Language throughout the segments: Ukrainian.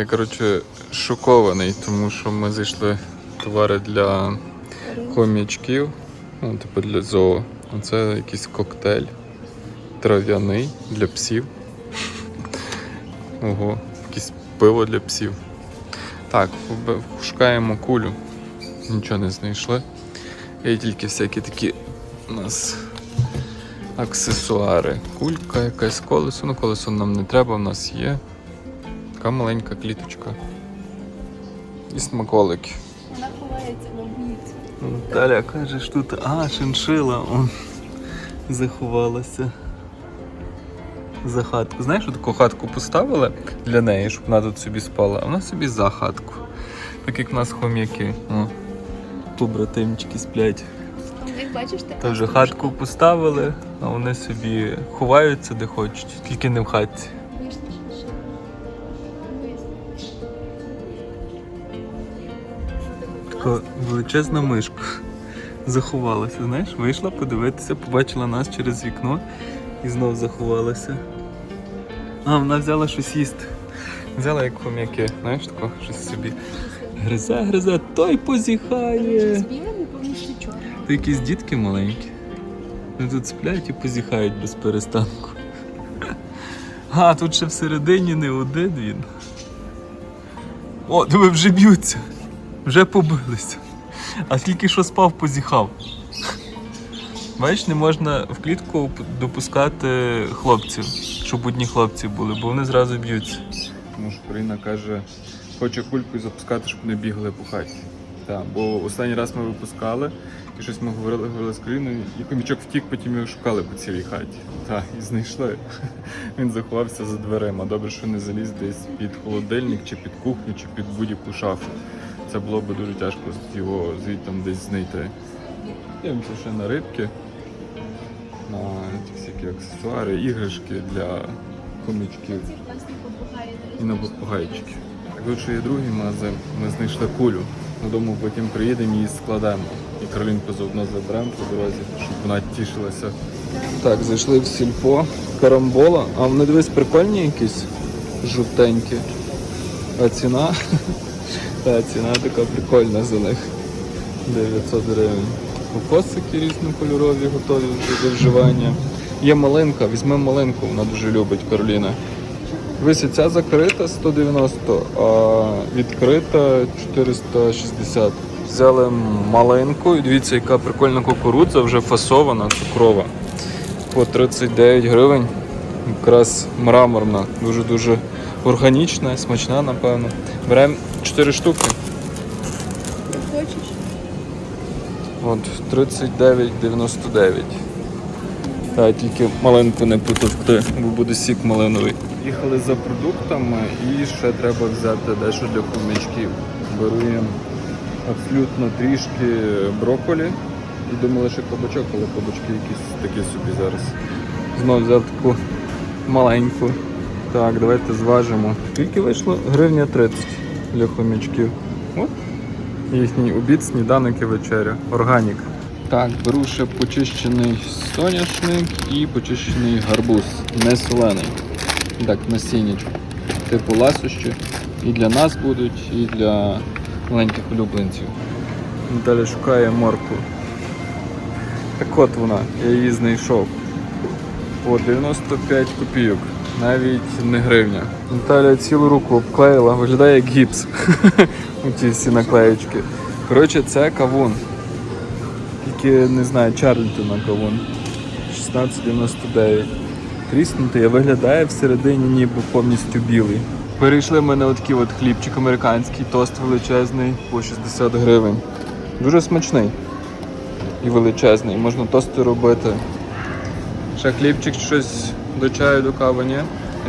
Я, коротше, шокований, тому що ми зайшли товари для хомячків, ну, типу для зоо. Оце якийсь коктейль трав'яний для псів. Ого, якесь пиво для псів. Так, шукаємо кулю. Нічого не знайшли. Є тільки всякі такі у нас аксесуари. Кулька, якась колесо. Ну, колесо нам не треба, в нас є. Така маленька кліточка. І смаколики. Вона ховається в обід. Наталя каже, що тут. А, шиншила он заховалася. За хатку. Знаєш, що таку хатку поставили для неї, щоб вона тут собі спала, а вона собі за хатку. Так як в нас хом'яки. О, побратимчики сплять. Бачиш? Тож хатку поставили, а вони собі ховаються де хочуть, тільки не в хатці. Така величезна мишка заховалася. Знаєш, вийшла подивитися, побачила нас через вікно і знов заховалася. А, вона взяла щось їсти. Взяла як хом'яки, знаєш тако, щось собі. Гризе, гризе, той позіхає. Це якісь дітки маленькі. Вони тут сплять і позіхають без перестанку. А, тут ще всередині не один він. О, диви, вже б'ються. Вже побилися. А тільки що спав, позіхав. Бачиш, не можна в клітку допускати хлопців, щоб одні хлопці були, бо вони зразу б'ються. Тому що Карина каже, хоче кульку запускати, щоб не бігали по хаті. Так, бо останній раз ми випускали, і щось ми говорили, говорили з Кариною, і комічок втік, потім його шукали по цілій хаті. Так, і знайшли. Він заховався за дверима. Добре, що не заліз десь під холодильник, чи під кухню, чи під будь-яку шафу. Це було б дуже тяжко його звідти десь знайти. Дивимося ще на рибки, на всякі аксесуари, іграшки для хомячків і на попугайчики. Так ще є другий магазин. Ми знайшли кулю. Додому потім приїдемо і складемо. І Каролінку заодно заберемо по дорозі, щоб вона тішилася. Так, зайшли в сільпо, карамбола, а вони дивись прикольні якісь жовтенькі. А ціна? Та ціна така прикольна за них. 900 гривень. Кокосики різнокольорові, готові до вживання. Є малинка, візьми малинку, вона дуже любить Кароліна. Дивися, ця закрита 190, а відкрита 460. Взяли малинку і дивіться, яка прикольна кукурудза, вже фасована, цукрова. По 39 гривень. Якраз мраморна, дуже-дуже органічна, смачна, напевно. Беремо 4 штуки. Хочеш? От 39,99. Та тільки малинку не потовкти, бо буде сік малиновий. Їхали за продуктами і ще треба взяти дещо для хомячків. Беру їм абсолютно трішки брокколі і думали, що кабачок, але кабачки якісь такі собі зараз. Знову взяв таку маленьку. Так, давайте зважимо. Скільки вийшло? Гривня 30 для хомячків. От їхній обід, сніданок і вечеря. Органік. Так, беру ще почищений соняшник і почищений гарбуз, не солений. Так, насіннячку. Типу ласощі. І для нас будуть, і для маленьких улюбленців. Наталя шукає моркву. Так от вона, я її знайшов. По 95 копійок. Навіть не гривня. Наталя цілу руку обклеїла, виглядає як гіпс. Ті всі наклеєчки. Коротше, це кавун. Тільки не знаю, Чарльтона кавун. 16,99. Тріснутий, а виглядає всередині ніби повністю білий. Перейшли ми на такий от хлібчик американський, тост величезний по 60 гривень. Дуже смачний і величезний. Можна тости робити. Ще хлібчик щось до чаю, до кави, ні?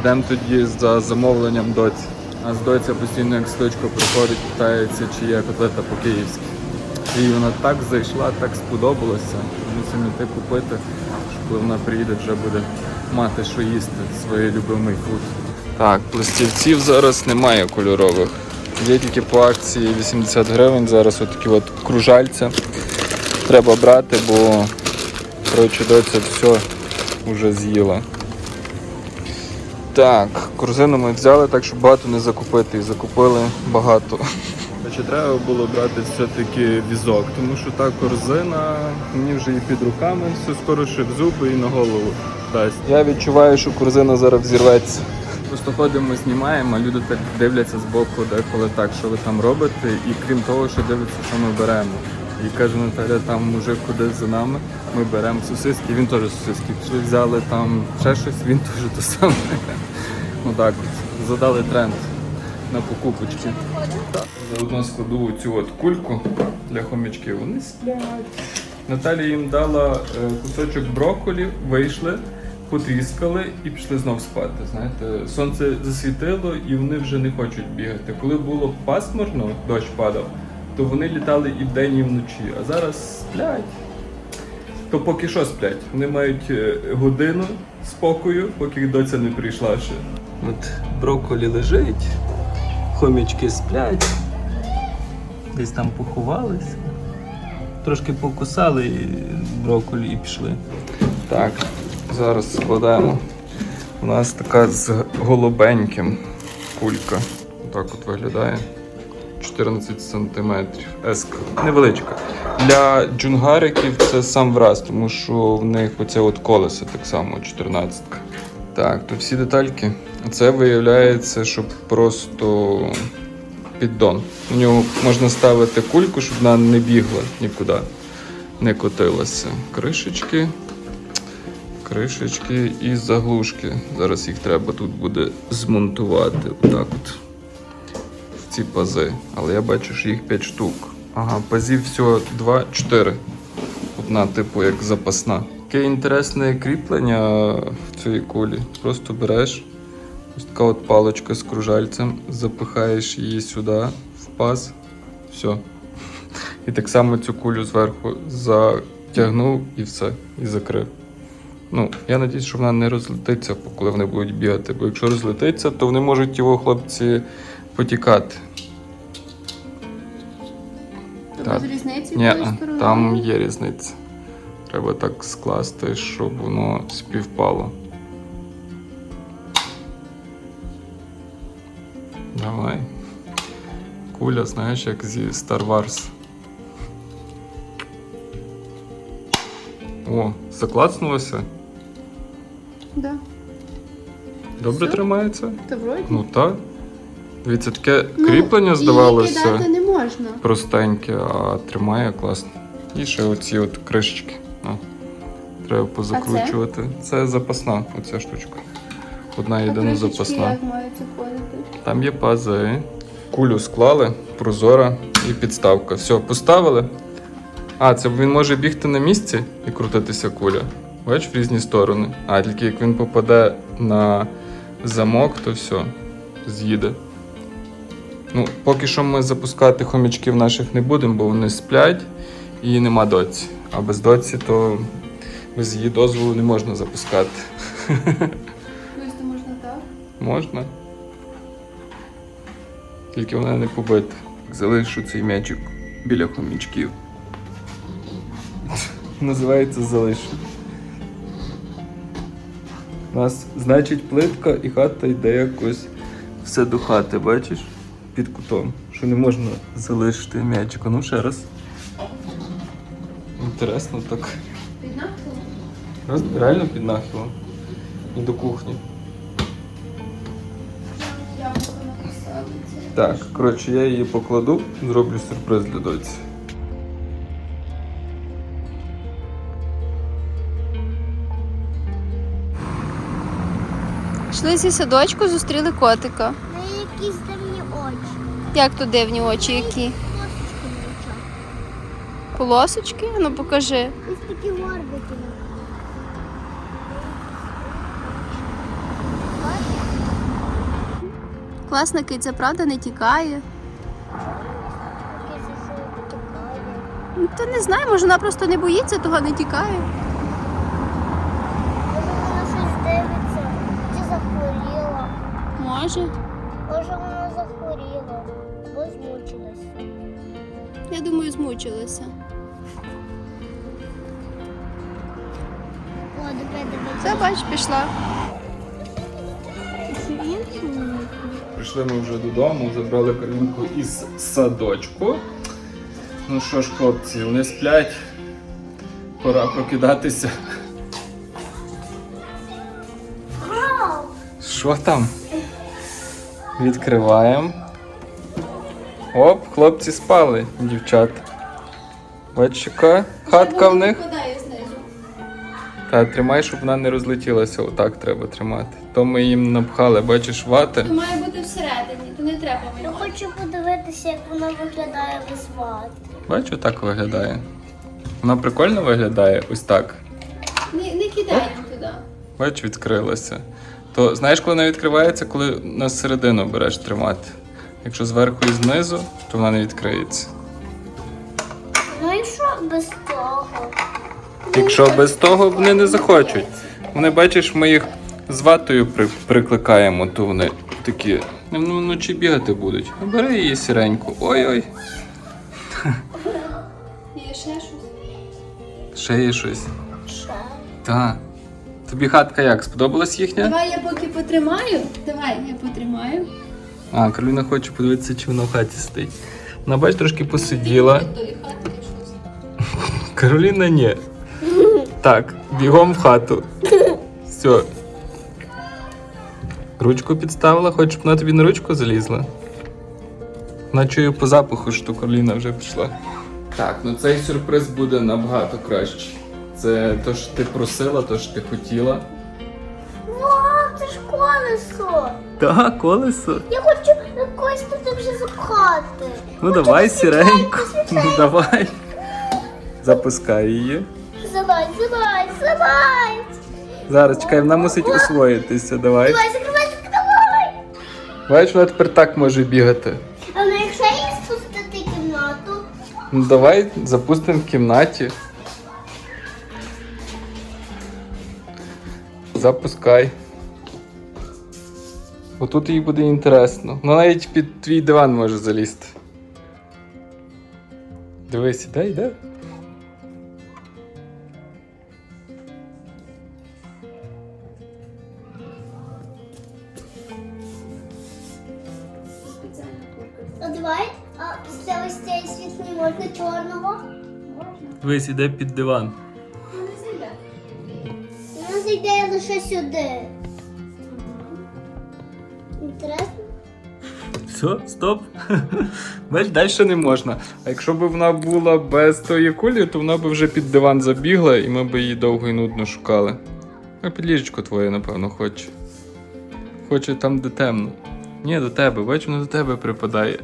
Йдемо тоді за замовленням доці. У нас доця постійно як сточка приходить, питається, чи є котлета по-київськи. І вона так зайшла, так сподобалося. Мусимо йти купити, щоб коли вона приїде, вже буде мати що їсти, своєї любимий фуд. Так, пластівців зараз немає кольорових. Є тільки по акції 80 гривень. Зараз отакі от кружальця. Треба брати, бо коротше, доця все вже з'їла. Так, корзину ми взяли так, щоб багато не закупити, і закупили багато. Чи треба було брати все-таки візок, тому що та корзина мені вже і під руками все скоро ще в зуби і на голову дасть. Я відчуваю, що корзина зараз взірветься. Просто ходимо, знімаємо, а люди так дивляться з боку, деколи так, що ви там робите, і крім того, що дивляться, що ми беремо. І каже Наталя, там мужик ходить за нами, ми беремо сосиски, він теж сосиски. Пішли, взяли там ще щось, він теж то саме. Ну так от, задали тренд на покупочки. Заодно складу цю от кульку для хомячків. Вони сплять. Наталя їм дала е, кусочок брокколі, вийшли, потріскали і пішли знов спати. Знаєте, сонце засвітило і вони вже не хочуть бігати. Коли було пасмурно, дощ падав, то вони літали і вдень, і вночі. А зараз сплять. То поки що сплять. Вони мають е, годину спокою, поки доця не прийшла ще. От брокколі лежить, хомячки сплять, десь там поховалися. Трошки покусали і брокколі і пішли. Так, зараз складаємо. У нас така з голубеньким кулька. Так от виглядає. 14 сантиметрів. Еска. Невеличка. Для джунгариків це сам враз, тому що в них оце от колесо так само 14. Так, то всі детальки. Це виявляється, що просто піддон. У нього можна ставити кульку, щоб вона не бігла нікуди, не котилася. Кришечки, кришечки і заглушки. Зараз їх треба тут буде змонтувати. Отак от. В ці пази. Але я бачу, що їх 5 штук. Ага, пазів всього 2-4. Одна, типу, як запасна. Таке інтересне кріплення в цій кулі. Просто береш ось така от паличка з кружальцем, запихаєш її сюди, в паз, все. І так само цю кулю зверху затягнув і все, і закрив. Ну, я надіюсь, що вона не розлетиться, коли вони будуть бігати. Бо якщо розлетиться, то вони можуть його хлопці потікати. Без різниці Ні, там є різниця. Треба так скласти, щоб воно співпало. Давай. Куля, знаєш, як зі Star Wars. О, заклацнулося? Да. Добре Все? тримається? То вроді. Ну так. Дивіться, таке Ну, кріплення здавалося. Можна. простеньке, а тримає класно. І ще оці от кришечки. О, треба позакручувати. це? запасна оця штучка. Одна єдина кришечки запасна. як мають заходити? Там є пази. Кулю склали, прозора і підставка. Все, поставили. А, це він може бігти на місці і крутитися куля. Бач, в різні сторони. А тільки як він попаде на замок, то все, з'їде. Ну, поки що ми запускати хомячків наших не будемо, бо вони сплять і нема доці. А без доці, то без її дозволу не можна запускати. Тобто можна так? Можна. Тільки вона не побита. Залишу цей м'ячик біля хомячків. Називається залишу. У нас, значить, плитка і хата йде якось все до хати, бачиш? Під кутом. Що не можна залишити м'ячик. А Ну ще раз. Інтересно так. Під нахилом? Реально під нахилом. І до кухні. Так, коротше, я її покладу, зроблю сюрприз для доці. Йшли зі садочку, зустріли котика. Ну, якісь очі. Як то дивні очі які? Полосочки? Ну покажи. Ось такі горбики. Класна киця, правда, не тікає. Ну, Та не знаю, може вона просто не боїться, того не тікає. Може вона щось дивиться. Чи захворіла. Може Я думаю, змучилася. О, диви, диви. Все, бач, пішла. прийшли ми вже додому, забрали Каролінку із садочку. Ну що ж, хлопці, вони сплять. Пора прокидатися. Що там? Відкриваємо. Оп, хлопці спали, дівчата. Бачиш, яка хатка в них. Та тримай, щоб вона не розлетілася. Отак треба тримати. То ми їм напхали, бачиш, вати. То має бути всередині, то не треба Я мені. хочу подивитися, як воно виглядає без ват. Бачу, так виглядає. Вона прикольно виглядає ось так. Не, не кидай їм туди. Бач, відкрилася. То знаєш, коли вона відкривається, коли на середину береш тримати. Якщо зверху і знизу, то вона не відкриється. Ну і що без того? Якщо без того вони не захочуть. Вони, бачиш, ми їх з ватою при, прикликаємо, то вони такі ну, вночі бігати будуть. Бери її сіреньку. Ой-ой, Є ще щось. ще є щось. Ще. Та. Тобі хатка як? Сподобалась їхня? Давай я поки потримаю. Давай я потримаю. А, Кароліна хоче подивитися, чи вона в хаті сидить. Вона, бач, трошки посиділа. Кароліна ні. Так, бігом в хату. Все. Ручку підставила, хочеш, щоб вона тобі на ручку залізла? Вона чує по запаху, що Кароліна вже пішла. Так, ну цей сюрприз буде набагато кращий. Це те, що ти просила, те, що ти хотіла. Колесо! Так, колесо. Я хочу якось туди вже запхати. Ну давай, сіренько. Ну давай. Запускай її. Залазь, залазь, залазь! Зараз чекай, вона мусить освоїтися. Давай. Давай, закривай, закривай! Бачиш, вона тепер так може бігати. А ну якщо її спустити кімнату, Ну давай запустимо в кімнаті. Запускай. Отут їй буде інтересно. Ну навіть під твій диван може залізти. Дивись, іде, йде. А давай, а після ось цієї світлої можна чорного. Дивись, іде під диван. Не зайде. Вона зайде лише сюди. Інтересно? Все, стоп. Бач, далі не можна. А якщо б вона була без тої кулі, то вона б вже під диван забігла і ми б її довго і нудно шукали. А під ліжечко твоє, напевно, хоче. Хоче там, де темно. Ні, до тебе, бач, воно до тебе припадає.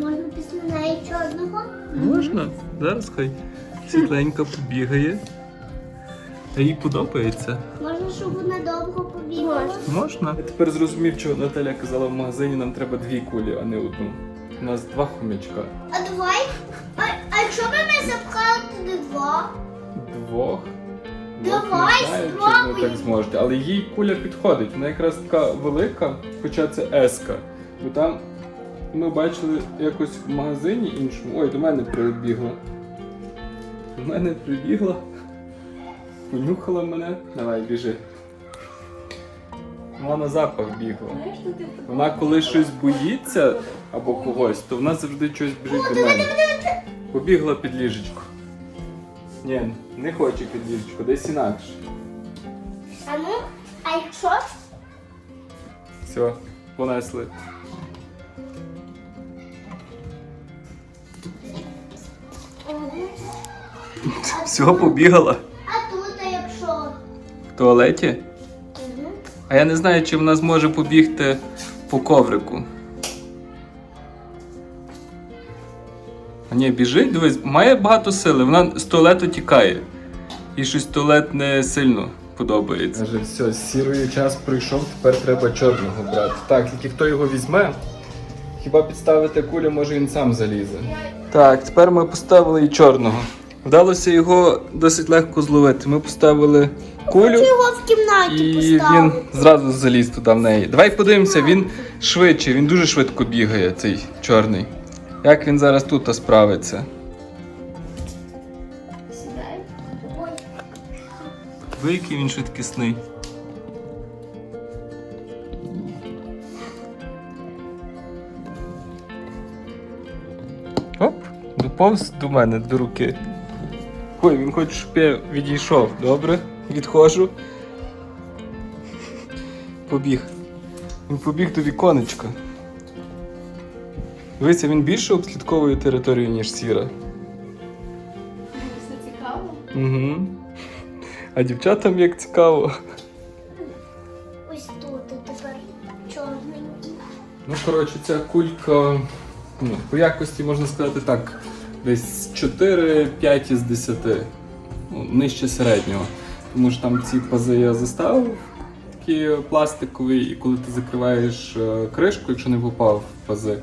Можна після неї чорного? Можна? Зараз хай світленька побігає. А їй подобається. Можна, щоб вона довго побігла? Можна. Я тепер зрозумів, що Наталя казала в магазині, нам треба дві кулі, а не одну. У нас два хомячка. А давай. А, а якщо б ми запхали туди два? Двох. Давай, Двох не знаю, чи ви спробуй. так зможете. Але їй куля підходить. Вона якраз така велика, хоча це еска. Бо там ми бачили якось в магазині іншому. Ой, до мене прибігла. До мене прибігла. Понюхала мене. Давай, біжи. Вона на запах бігла. Вона коли щось боїться або когось, то вона завжди щось біжить до мене. Побігла під ліжечко. Ні, не хоче під ліжечко, десь інакше. А ну, а якщо? Все, понесли. Все, побігала. Туалеті? Угу. А я не знаю, чи вона зможе побігти по коврику. А ні, біжить, дивись, має багато сили, вона з туалету тікає. І щось туалет не сильно подобається. Каже, все, з сірою час прийшов, тепер треба чорного брати. Так, тільки хто його візьме, хіба підставити кулю, може він сам залізе. Так, тепер ми поставили і чорного. Вдалося його досить легко зловити. Ми поставили кулю. Його в кімнаті І він зразу заліз туди в неї. Давай подивимося, він швидше, він дуже швидко бігає, цей чорний. Як він зараз тут справиться? Ви який він швидкісний. Оп, доповз до мене до руки. Ой, він хоче, щоб я відійшов, добре? Відходжу. Побіг. Він побіг до віконечка. Дивися, він більше обслідковує територію, ніж сіра. Все цікаво. Угу. А дівчатам як цікаво. Ось тут тепер чорненький. Ну, коротше, ця кулька ну, по якості можна сказати так, десь 4-5 із 10. Ну, нижче середнього. Тому що там ці пази я заставив, такі пластикові, і коли ти закриваєш е, кришку, якщо не попав в пази,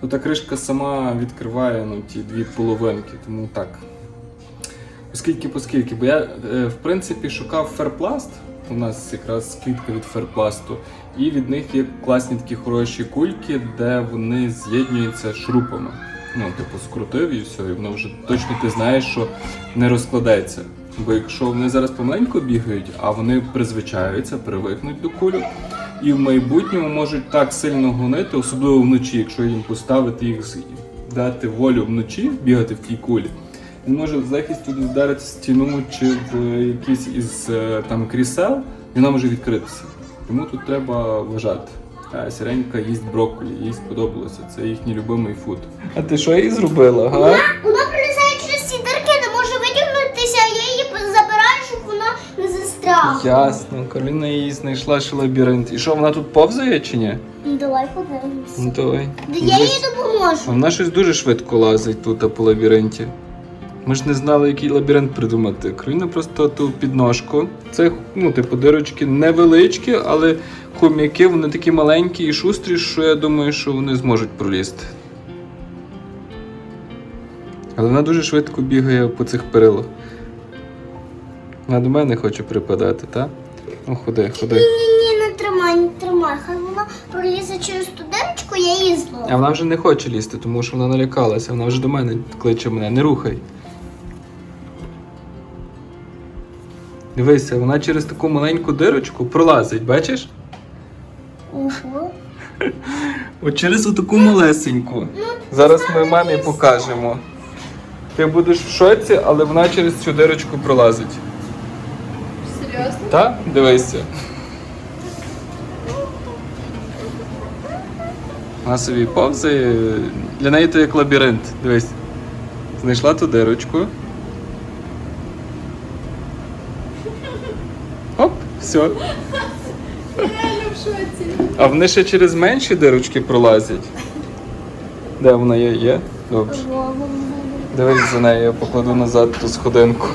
то та кришка сама відкриває ну, ті дві половинки. Тому так. Оскільки, поскільки, бо я е, в принципі шукав ферпласт. У нас якраз скидка від ферпласту, і від них є класні такі хороші кульки, де вони з'єднуються шурупами. Ну, типу, скрутив і все, і воно вже точно ти знаєш, що не розкладеться. Бо якщо вони зараз помаленьку бігають, а вони призвичаються, привикнуть до кульок, і в майбутньому можуть так сильно гонити, особливо вночі, якщо їм поставити їх дати волю вночі бігати в тій кулі. Він може в захист туди вдарити стіну чи в якийсь із е, там крісел, і вона може відкритися. Тому тут треба вважати. А сіренька їсть брокколі, їй сподобалося. Це їхній любимий фуд. А ти що їй зробила, га? Вона пролізає через ці дірки, не може витягнутися, а я її забираю, щоб вона не застрягла. Ясно, Кароліна її знайшла ще лабіринт. І що, вона тут повзає чи ні? Ну, Давай подивимося. Ну давай. Я їй допоможу. Вона щось дуже швидко лазить тут по лабіринті. Ми ж не знали, який лабіринт придумати. Кароліна просто ту підножку. Це, ну, типу, дирочки невеличкі, але хом'яки, вони такі маленькі і шустрі, що я думаю, що вони зможуть пролізти. Але вона дуже швидко бігає по цих перилах. Вона до мене хоче припадати, так? Ну, ходи, ходи. Ні, не тримай, не тримай. Хай вона пролізе через ту дирочку, я її зловлю. А вона вже не хоче лізти, тому що вона налякалася. Вона вже до мене кличе мене, не рухай. Дивися, вона через таку маленьку дирочку пролазить, бачиш? Ого. От через таку малесеньку. Зараз ми мамі покажемо. Ти будеш в шоці, але вона через цю дирочку пролазить. Серйозно? Так? Дивися. Вона собі повзає. Для неї то як лабіринт. Дивись. Знайшла ту дирочку. Оп, все. Реально в шоці. А вони ще через менші дирочки пролазять. Де вона є? Є? Добре. Дивись за нею, я покладу назад ту сходинку.